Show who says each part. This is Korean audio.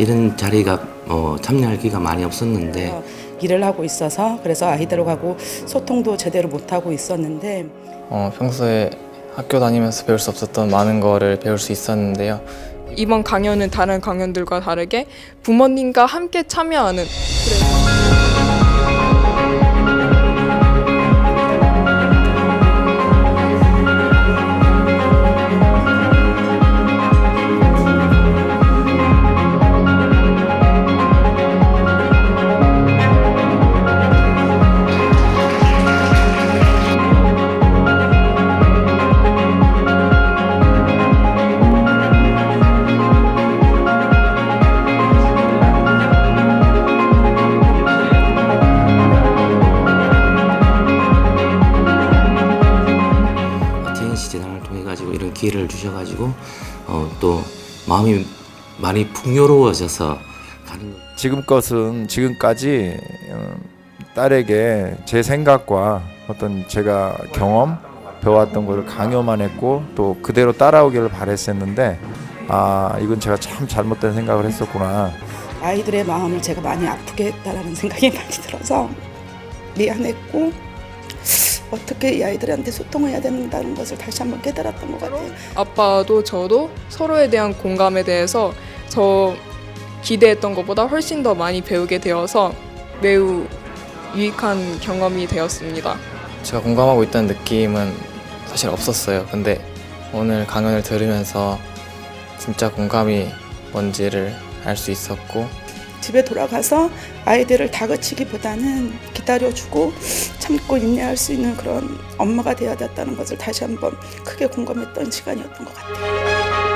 Speaker 1: 이런 자리가 뭐 참여할 기가 많이 없었는데.
Speaker 2: 어, 일을 하고 있어서 그래서 아이들하고 소통도 제대로 못 하고 있었는데.
Speaker 3: 어, 평소에 학교 다니면서 배울 수 없었던 많은 거를 배울 수 있었는데요.
Speaker 4: 이번 강연은 다른 강연들과 다르게 부모님과 함께 참여하는.
Speaker 1: TNC 기회를 주셔가지고 어, 또 마음이 많이 풍요로워져서 가는 것
Speaker 5: 지금 것은 지금까지 어, 딸에게 제 생각과 어떤 제가 경험 배워왔던 것을 강요만 했고 또 그대로 따라오기를 바랬었는데 아 이건 제가 참 잘못된 생각을 했었구나.
Speaker 2: 아이들의 마음을 제가 많이 아프게 했다라는 생각이 많이 들어서 미안했고 어떻게 이 아이들한테 소통해야 된다는 것을 다시 한번 깨달았던 것 같아요.
Speaker 4: 아빠도 저도 서로에 대한 공감에 대해서 저 기대했던 것보다 훨씬 더 많이 배우게 되어서 매우 유익한 경험이 되었습니다.
Speaker 3: 제가 공감하고 있다는 느낌은 사실 없었어요. 근데 오늘 강연을 들으면서 진짜 공감이 뭔지를 알 수 있었고
Speaker 2: 집에 돌아가서 아이들을 다그치기보다는 기다려주고 참고 인내할 수 있는 그런 엄마가 되어야 됐다는 것을 다시 한번 크게 공감했던 시간이었던 것 같아요.